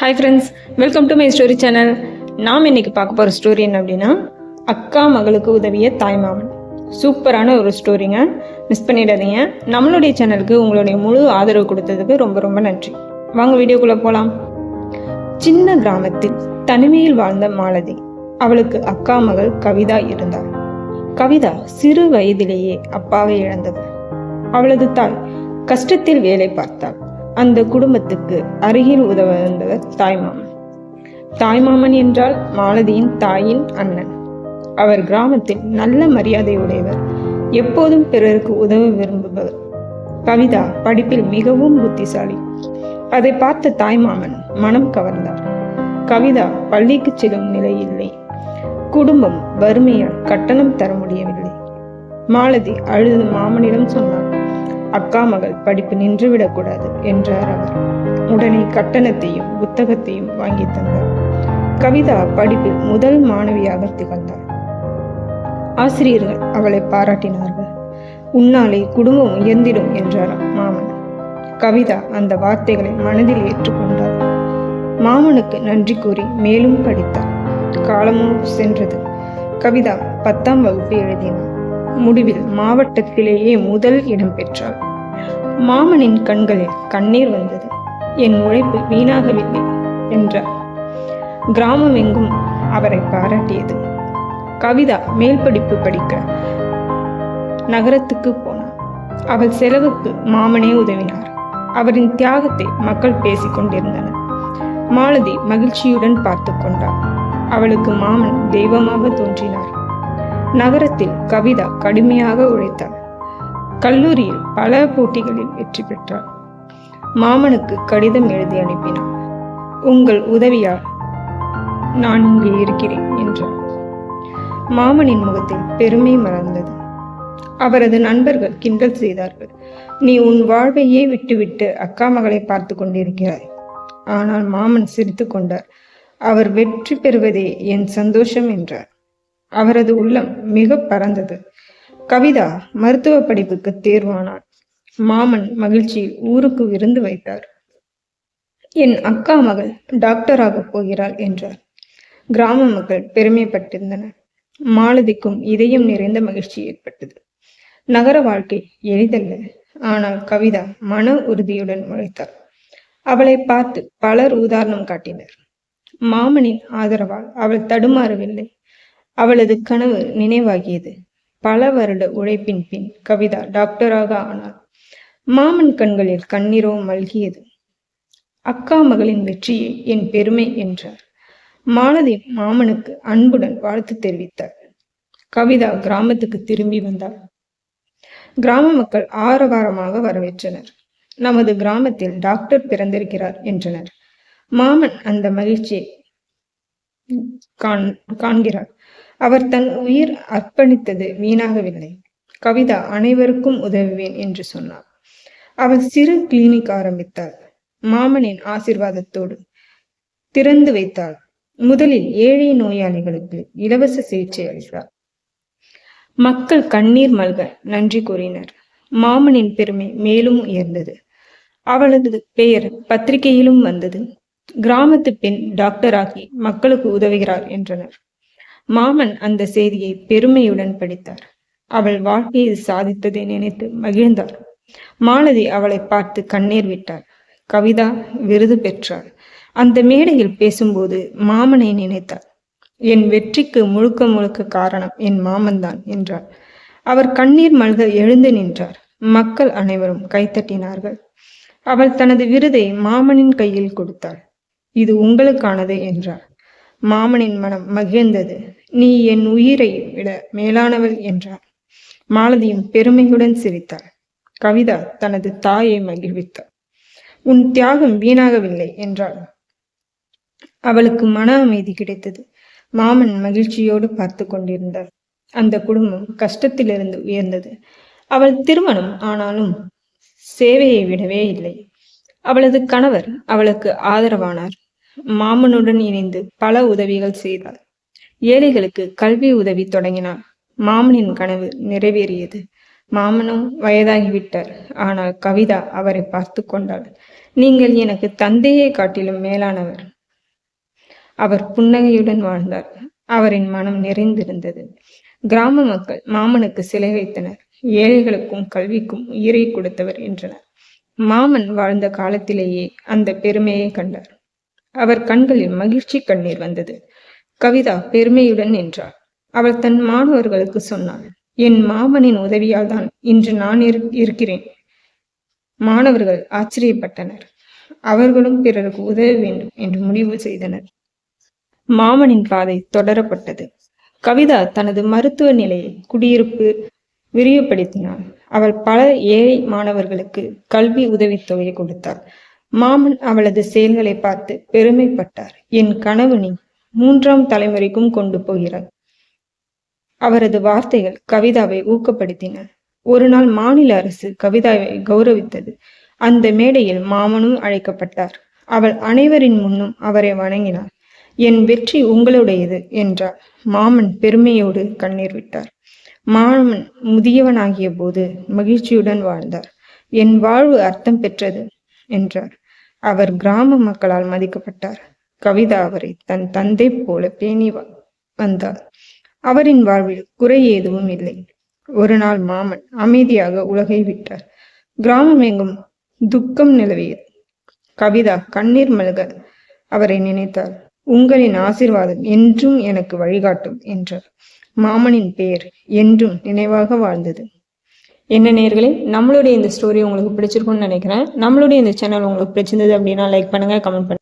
Hi friends welcome to my story channel நாம் இன்னைக்கு பார்க்க போகிற ஸ்டோரி என்ன அப்படின்னா அக்கா மகளுக்கு உதவிய தாய்மாமன் சூப்பரான ஒரு ஸ்டோரிங்க மிஸ் பண்ணிடாதீங்க. நம்மளுடைய சேனலுக்கு உங்களுடைய முழு ஆதரவு கொடுத்ததுக்கு ரொம்ப ரொம்ப நன்றி. வாங்க வீடியோக்குள்ளே போகலாம் சின்ன கிராமத்தில் தனிமையில் வாழ்ந்த மாலதி. அவளுக்கு அக்கா மகள் கவிதா இருந்தாள் கவிதா சிறு வயதிலேயே அப்பாவை இழந்தவர். அவளது தாய் கஷ்டத்தில் வேலை பார்த்தாள். அந்த குடும்பத்துக்கு அருகில் உதவ வந்தவர் தாய்மாமன். தாய்மாமன் என்றால் மாலதியின் தாயின் அண்ணன். அவர் கிராமத்தில் நல்ல மரியாதை உடையவர். எப்போதும் பிறருக்கு உதவ விரும்புபவர். கவிதா படிப்பில் மிகவும் புத்திசாலி. அதை பார்த்த தாய்மாமன் மனம் கவர்ந்தார். கவிதா பள்ளிக்கு செல்லும் நிலை இல்லை குடும்பம் வறுமையால் கட்டணம் தர முடியவில்லை. மாலதி அழுது மாமனிடம் சொன்னார். அக்கா மகள் படிப்பு நின்றுவிடக்கூடாது என்றார் அவர். உடனே கட்டணத்தையும் புத்தகத்தையும் வாங்கி தந்தார். கவிதா படிப்பில் முதல் மாணவியாக திகழ்ந்தார். ஆசிரியர்கள் அவளை பாராட்டினார்கள். உன்னாலே குடும்பம் உயர்ந்திடும் என்றார் மாமன். கவிதா அந்த வார்த்தைகளை மனதில் ஏற்றுக்கொண்டார். மாமனுக்கு நன்றி கூறி மேலும் படித்தார். காலமும் சென்றது. கவிதா பத்தாம் வகுப்பு எழுதினார். முடிவில் மாவட்டத்திலேயே முதல் இடம் பெற்றாள். மாமனின் கண்களில் கண்ணீர் வந்தது. என் உழைப்பு வீணாகவில்லை என்றார் கிராமம் எங்கும் அவரை பாராட்டியது. கவிதா மேல் படிப்பு படிக்க நகரத்துக்கு போனார் அவள் செலவுக்கு மாமனே உதவினார். அவரின் தியாகத்தை மக்கள் பேசிக் கொண்டிருந்தனர். மாலதி மகிழ்ச்சியுடன் பார்த்து கொண்டார் அவளுக்கு மாமன் தெய்வமாக தோன்றினார். நகரத்தில் கவிதா கடுமையாக உழைத்தார். கல்லூரியில் பல போட்டிகளில் வெற்றி பெற்றார். மாமனுக்கு கடிதம் எழுதி அனுப்பினார். உங்கள் உதவியால் நான் இங்கே இருக்கிறேன் என்றார். மாமனின் முகத்தில் பெருமை மலர்ந்தது. அவரது நண்பர்கள் கிண்டல் செய்தார்கள். நீ உன் வாழ்வையே விட்டுவிட்டு அக்கா மகளை பார்த்து கொண்டிருக்கிறாய். ஆனால் மாமன் சிரித்து கொண்டார். அவர் வெற்றி பெறுவதே என் சந்தோஷம் என்றார். அவரது உள்ளம் மிக பறந்தது கவிதா மருத்துவ படிப்புக்கு தேர்வானார் மாமன் மகிழ்ச்சியில் ஊருக்கு விருந்து வைத்தார். என் அக்கா மகள் டாக்டராக போகிறாள் என்றார். கிராம மக்கள் பெருமைப்பட்டிருந்தனர் மாலதிக்கும் இதயம் நிறைந்த மகிழ்ச்சி ஏற்பட்டது. நகர வாழ்க்கை எளிதல்ல. ஆனால் கவிதா மன உறுதியுடன் உழைத்தார். அவளை பார்த்து பலர் உதாரணம் காட்டினர். மாமனின் ஆதரவால் அவள் தடுமாறவில்லை. அவளது கனவு நினைவாகியது. பல வருட உழைப்பின் பின் கவிதா டாக்டராக ஆனார். மாமன் கண்களில் கண்ணீரோ மல்கியது. அக்கா மகளின் வெற்றியே என் பெருமை என்றார். மாலதி மாமனுக்கு அன்புடன் வாழ்த்து தெரிவித்தார். கவிதா கிராமத்துக்கு திரும்பி வந்தார். கிராம மக்கள் ஆரவாரமாக வரவேற்றனர். நமது கிராமத்தில் டாக்டர் பிறந்திருக்கிறார் என்றனர். மாமன் அந்த மகிழ்ச்சியை காண்கிறார். அவர் தன் உயிர் அர்ப்பணித்தது வீணாகவில்லை. கவிதா அனைவருக்கும் உதவுவேன் என்று சொன்னார். அவர் சிறு கிளினிக் ஆரம்பித்தார். மாமனின் ஆசிர்வாதத்தோடு திறந்து வைத்தாள் முதலில் ஏழை நோயாளிகளுக்கு இலவச சிகிச்சை அளித்தார். மக்கள் கண்ணீர் மல்க நன்றி கூறினர். மாமனின் பெருமை மேலும் உயர்ந்தது. அவளது பெயர் பத்திரிகையிலும் வந்தது. கிராமத்து பெண் டாக்டராகி மக்களுக்கு உதவுகிறார் என்றனர். மாமன் அந்த செய்தியை பெருமையுடன் படித்தார். அவள் வாழ்க்கையில் சாதித்ததை நினைத்து மகிழ்ந்தார் மாலதி அவளை பார்த்து கண்ணீர் விட்டார் கவிதா விருது பெற்றாள். அந்த மேடையில் பேசும்போது மாமனை நினைத்தார் என் வெற்றிக்கு முழுக்க முழுக்க காரணம் என் மாமன்தான் என்றார் அவர் கண்ணீர் மல்க எழுந்து நின்றார். மக்கள் அனைவரும் கைத்தட்டினார்கள் அவள் தனது விருதை மாமனின் கையில் கொடுத்தாள். இது உங்களுக்கானது என்றார் மாமனின் மனம் மகிழ்ந்தது. நீ என் உயிரை விட மேலானவள் என்றார் மாலதியும் பெருமையுடன் சிரித்தாள். கவிதா தனது தாயை மகிழ்வித்தாள் உன் தியாகம் வீணாகவில்லை என்றாள். அவளுக்கு மன அமைதி கிடைத்தது மாமன் மகிழ்ச்சியோடு பார்த்து கொண்டிருந்தார். அந்த குடும்பம் கஷ்டத்திலிருந்து உயர்ந்தது. அவள் திருமணம் ஆனாலும் சேவையை விடவே இல்லை. அவளது கணவர் அவளுக்கு ஆதரவானார். மாமனுடன் இணைந்து பல உதவிகள் செய்தார் ஏழைகளுக்கு கல்வி உதவி தொடங்கினார் மாமனின் கனவு நிறைவேறியது. மாமனும் வயதாகிவிட்டார். ஆனால் கவிதா அவரை பார்த்து கொண்டாள். நீங்கள் எனக்கு தந்தையை காட்டிலும் மேலானவர் அவர் புன்னகையுடன் வாழ்ந்தார். அவரின் மனம் நிறைந்திருந்தது. கிராம மக்கள் மாமனுக்கு சிலை வைத்தனர். ஏழைகளுக்கும் கல்விக்கும் உயிரை கொடுத்தவர் என்றனர். மாமன் வாழ்ந்த காலத்திலேயே அந்த பெருமையை கண்டார். அவர் கண்களில் மகிழ்ச்சி கண்ணீர் வந்தது. கவிதா பெருமையுடன் நின்றாள். அவள் தன் மாணவர்களுக்கு சொன்னாள் என் மாமனின் உதவியால் தான் இன்று நான் இரு- இருக்கிறேன். மாணவர்கள் ஆச்சரியப்பட்டனர். அவர்களும் பிறருக்கு உதவ வேண்டும் என்று முடிவு செய்தனர். மாமனின் பாதை தொடரப்பட்டது. கவிதா தனது மருத்துவ நிலையை குடியிருப்பு விரிவுபடுத்தினாள். அவள் பல ஏழை மாணவர்களுக்கு கல்வி உதவித்தொகை கொடுத்தாள். மாமன் அவளது செயல்களை பார்த்து பெருமைப்பட்டார். என் கனவு நீ மூன்றாம் தலைமுறைக்கும் கொண்டு போகிறார் அவரது வார்த்தைகள் கவிதாவை ஊக்கப்படுத்தின. ஒரு நாள் மாநில அரசு கவிதாவை கௌரவித்தது. அந்த மேடையில் மாமனும் அழைக்கப்பட்டார். அவள் அனைவரின் முன்னும் அவரை வணங்கினார் என் வெற்றி உங்களுடையது என்றார் மாமன் பெருமையோடு கண்ணீர் விட்டார். மாமன் முதியவனாகிய போது மகிழ்ச்சியுடன் வாழ்ந்தார். என் வாழ்வு அர்த்தம் பெற்றது. என்றார். அவர் கிராம மக்களால் மதிக்கப்பட்டார். கவிதா அவரை தன் தந்தை போல பேணி வந்தார். அவரின் வாழ்வில் குறை எதுவும் இல்லை. ஒரு நாள் மாமன் அமைதியாக உலகை விட்டார். கிராமம் எங்கும் துக்கம் நிலவியது. கவிதா கண்ணீர் மல்க அவரை நினைத்தார். உங்களின் ஆசீர்வாதம் என்றும் எனக்கு வழிகாட்டும் என்றார். மாமனின் பெயர் என்றும் நினைவாக வாழ்ந்தது. என்ன நேர்களே நம்மளுடைய இந்த ஸ்டோரி உங்களுக்கு பிடிச்சிருக்கும்னு நினைக்கிறேன். நம்மளுடைய இந்த சேனல் உங்களுக்கு பிடிச்சிருந்தது அப்படின்னா லைக் பண்ணுங்கள் கமெண்ட் பண்ணுங்கள்